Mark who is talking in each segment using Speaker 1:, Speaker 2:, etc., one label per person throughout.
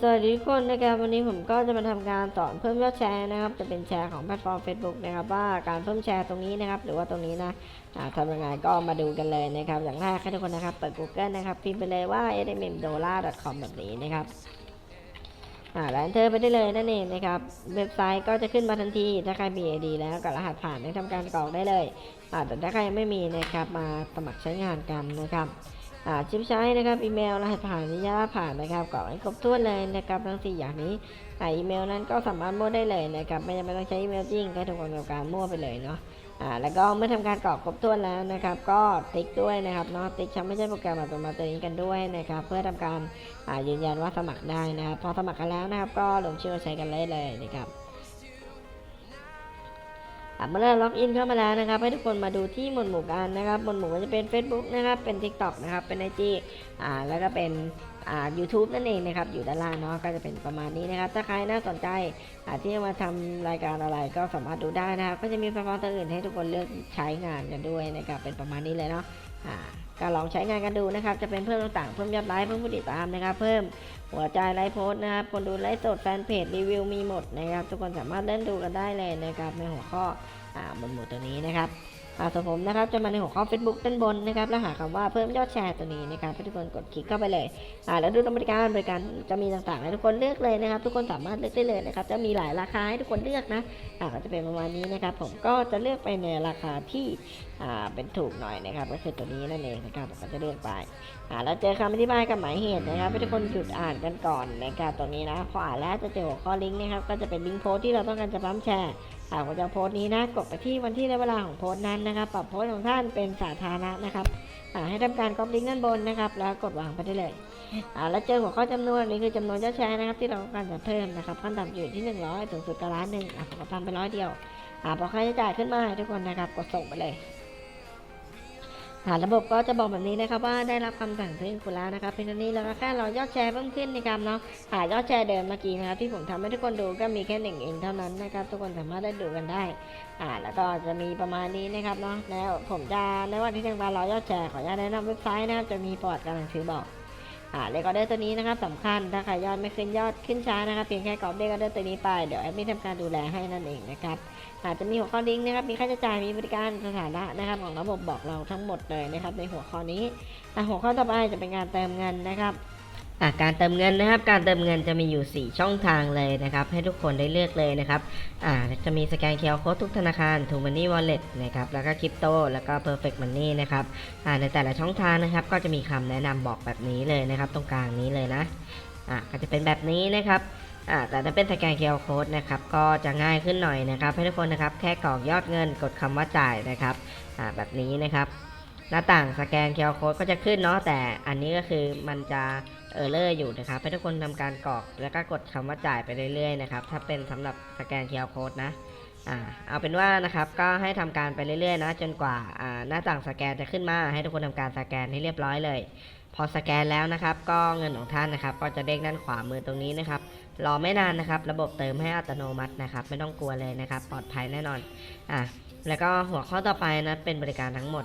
Speaker 1: สวัสดีทุกคนนะครับวันนี้ผมก็จะมาทำการสอนเพิ่มยอดแชร์นะครับ จะเป็นแชร์ของแพลตฟอร์ม Facebook นะครับ ว่าการเพิ่มแชร์ตรงนี้นะครับ หรือว่าตรงนี้นะทำยังไงก็มาดูกันเลยนะครับอย่างแรกให้ทุกคนนะครับเปิด Google นะครับพิมพ์ไปเลยว่า smmdollar.com แบบนี้นะครับอ่าแล้ว enter ไปได้เลยนั่นเองนะครับเว็บไซต์ก็จะขึ้นมาทันทีถ้าใครมี ID แล้วกับรหัสผ่านให้ทำการกรอกได้เลยอ่าแต่ถ้าใครยังไม่มีนะครับมาสมัครใช้งานกันนะครับ ชิปใช้นะครับอีเมลรหัสผ่านนิยาผ่านนะครับกรอกให้ครบถ้วนเลยนะครับทั้งสี่อย่างนี้อ่าอีเมลนั้นก็สามารถมั่วได้เลยนะครับไม่จำเป็นต้องใช้อีเมลจริงก็ทุกคนกับการมั่วไปเลยเนาะอ่าแล้วก็เมื่อทำการกรอกครบถ้วนแล้วนะครับ ก็ติ๊กด้วยนะครับเนาะติ๊กใช้ไม่ใช่โปรแกรมอัตโนมัติตัวนี้กันด้วยนะครับเพื่อทำการอ่ายืนยันว่าสมัครได้นะครับพอสมัครกันแล้วนะครับ ก็ลงชื่อใช้กันเลยเลยนะครับ อะเมื่อเราล็อกอินเข้ามาแล้วนะครับ ให้ทุกคนมาดูที่หมวดหมู่กันนะครับ หมวดหมู่ก็จะเป็น Facebook นะครับ เป็น TikTok นะครับ เป็น IG อ่า แล้วก็เป็นอ่า YouTube นั่นเองนะครับ อยู่ด้านล่างเนาะ ก็จะเป็นประมาณนี้นะครับ ถ้าใครน่าสนใจอ่าที่จะมาทำรายการอะไรก็สามารถดูได้นะครับ ก็จะมีแพลตฟอร์มตัวอื่นให้ทุกคนเลือกใช้งานกันด้วยนะครับ เป็นประมาณนี้เลยเนาะ อ่าก็ลองใช้งานกันดูนะครับ จะเป็นเพิ่มต่างๆ เพิ่มยอดไลค์ เพิ่มผู้ติดตามนะครับ เพิ่ม หัวใจไลฟ์โพสนะครับ คนดูไลฟ์สดแฟนเพจรีวิวมีหมดนะครับ ทุกคนสามารถเล่นดูกันได้เลยนะครับในหัวข้ออ่าบนหมวดตัวนี้นะครับ ส่วนผมนะครับจะมาในหัวข้อ Facebook ด้านบนนะครับแล้วหาคำว่าเพิ่มยอดแชร์ตัวนี้นะครับให้ทุกคนกดคลิกเข้าไปเลยอ่าแล้วดูบริการบริการจะมีต่างๆให้ทุกคนเลือกเลยนะครับ ทุกคนสามารถเลือกได้เลยนะครับจะมีหลายราคาให้ทุกคนเลือกนะอ่าก็จะเป็นประมาณนี้นะครับ ผมก็จะเลือกไปในราคาที่อ่าเป็นถูกหน่อยนะครับ ก็คือตัวนี้นั่นเองนะครับผมก็จะเลือกไปอ่าแล้วเจอคำอธิบายกับหมายเหตุนะครับให้ทุกคนหยุดอ่านกันก่อนนะครับตรงนี้นะพออ่านแล้วจะเจอหัวข้อลิงก์นะครับก็จะเป็นลิงก์โพสที่เราต้องการจะปั๊มแชร์ หากว่าจะโพสต์นี้นะกดไปที่วันที่และเวลาของโพสต์นั้นนะครับปรับโพสต์ของท่านเป็นสาธารณะนะครับให้ทำการก๊อปลิงก์ด้านบนนะครับ แล้วกดวางไปได้เลยแล้วเจอหัวข้อจำนวนนี่คือจำนวนยอดแชร์นะครับ ที่เราต้องการจะเพิ่มนะครับขั้นต่ำอยู่ที่ 100ถึงสุดก็ล้านหนึ่งอะผมก็ทำไปร้อยเดียวอ่าพอค่าใช้จ่ายขึ้นมาให้ทุกคนนะครับกดส่งไปเลย อ่าระบบก็จะบอกแบบนี้นะครับว่าได้รับคำสั่งถึงคุณแล้วนะครับเพียงเท่านี้แล้วก็แค่รอยอดแชร์เพิ่มขึ้นนะครับเนาะอ่ายอดแชร์เดิมเมื่อกี้นะครับที่ผมทำให้ทุกคนดูก็มีแค่หนึ่งเองเท่านั้นนะครับทุกคนสามารถได้ดูกันได้อ่าแล้วก็จะมีประมาณนี้นะครับเนาะแล้วผมจะในวันที่ทางการรอยอดแชร์ขออนุญาตแนะนำเว็บไซต์นะครับจะมีปอดการสั่งซื้อบอก อ่าเลขออเดอร์ตัวนี้นะครับสำคัญถ้าใครยอดไม่ขึ้นยอดขึ้นช้านะครับเพียงแค่กรอบเลขออเดอร์ตัวนี้ไปเดี๋ยวแอดมินทำการดูแลให้นั่นเองนะครับอาจจะมีหัวข้อลิงก์นะครับมีค่าใช้จ่ายมีบริการสถานะนะครับของระบบบอกเราทั้งหมดเลยนะครับในหัวข้อนี้แต่หัวข้อต่อไปจะเป็นการเติมเงินนะครับ การเติมเงินนะครับ การเติมเงินจะมีอยู่ 4 ช่องทางเลยนะครับ ให้ทุกคนได้เลือกเลยนะครับจะมีสแกนเคอร์โค้ดทุกธนาคาร t ูมันนี่วอลเล็ตนะครับ แล้วก็คริปโต แล้วก็ Perfect Money นะครับในแต่ละช่องทางนะครับ ก็จะมีคำแนะนำบอกแบบนี้เลยนะครับ ตรงกลางนี้เลยนะก็จะเป็นแบบนี้นะครับแต่ถ้าเป็นสแกนเคอร์โค้ดนะครับก็จะง่ายขึ้นหน่อยนะครับ ให้ทุกคนนะครับแค่กรอกยอดเงินกดคำว่าจ่ายนะครับแบบนี้นะครับ หน้าต่างสแกน QR Code ก็จะขึ้นเนาะแต่อันนี้ก็คือมันจะเออร์เลอร์อยู่นะครับให้ทุกคนทำการกรอกแล้วก็กดคำว่าจ่ายไปเรื่อยๆนะครับถ้าเป็นสำหรับสแกน QR Code นะอ่าเอาเป็นว่านะครับก็ให้ทำการไปเรื่อยๆนะจนกว่าอ่าหน้าต่างสแกนจะขึ้นมาให้ทุกคนทำการสแกนให้เรียบร้อยเลย พอสแกนแล้วนะครับ ก็เงินของท่านนะครับ ก็จะเด้งด้านขวามือตรงนี้นะครับรอไม่นานนะครับ ระบบเติมให้อัตโนมัตินะครับ ไม่ต้องกลัวเลยนะครับ ปลอดภัยแน่นอนอะแล้วก็หัวข้อต่อไปนะเป็นบริการทั้งหมด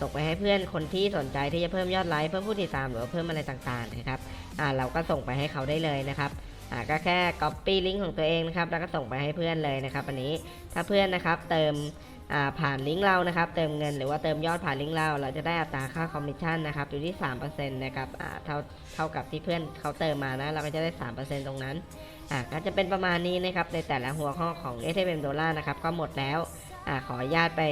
Speaker 1: ส่งไปให้เพื่อนคนที่สนใจที่จะเพิ่มยอดไลค์เพิ่มผู้ติดตามหรือเพิ่มอะไรต่างๆนะครับเราก็ส่งไปให้เขาได้เลยนะครับก็แค่ copy ลิงก์ของตัวเองนะครับแล้วก็ส่งไปให้เพื่อนเลยนะครับอันนี้ถ้าเพื่อนนะครับเติมผ่านลิงก์เรานะครับเติมเงินหรือว่าเติมยอดผ่านลิงก์เรา เราจะได้อัตราค่าคอมมิชชั่นนะครับอยู่ที่3%นะครับเท่าเท่ากับที่เพื่อนเขาเติมมานะเราก็จะได้ 3%ตรงนั้นก็จะเป็นประมาณนี้นะครับในแต่ละหัวข้อของ s m ดอลลาร์นะครับก็หมดแล้ว อ่าขออนุญาตไป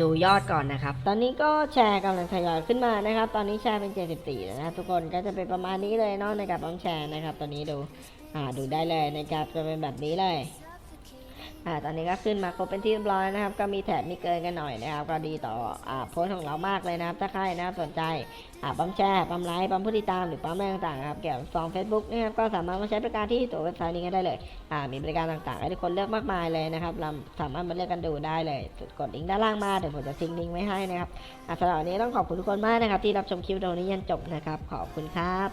Speaker 1: ดูยอดก่อนนะครับ ตอนนี้ก็แชร์กำลังทยอยขึ้นมานะครับ ตอนนี้แชร์เป็น 74แล้วนะทุกคนก็จะเป็นประมาณนี้เลยเนาะในการบัมแชร์นะครับ ตอนนี้ดูอ่าดูได้เลยนะครับจะเป็นแบบนี้เลย อ่าตอนนี้ก็ขึ้นมาครบเป็นที่เรียบร้อยนะครับ ก็มีแถบมีเกินกันหน่อยนะครับ ก็ดีต่ออ่าโพสของเรามากเลยนะครับ ถ้าใครนะครับสนใจอ่าปั๊มแชร์ปั๊มไลค์ปั๊มผู้ติดตามหรือปั๊มอะไรต่างๆครับเกี่ยวกับซองเฟซบุ๊กนะครับก็สามารถมาใช้บริการที่ตัวเว็บไซต์นี้กันได้เลยอ่ามีบริการต่างๆให้ทุกคนเลือกมากมายเลยนะครับเราสามารถมาเลือกกันดูได้เลยกดลิงก์ด้านล่างมาเดี๋ยวผมจะทิ้งลิงก์ไว้ให้นะครับอ่าสำหรับวันนี้ต้องขอบคุณทุกคนมากนะครับที่รับชมคลิปวิดีโอนี้ยันจบนะครับขอบคุณครับ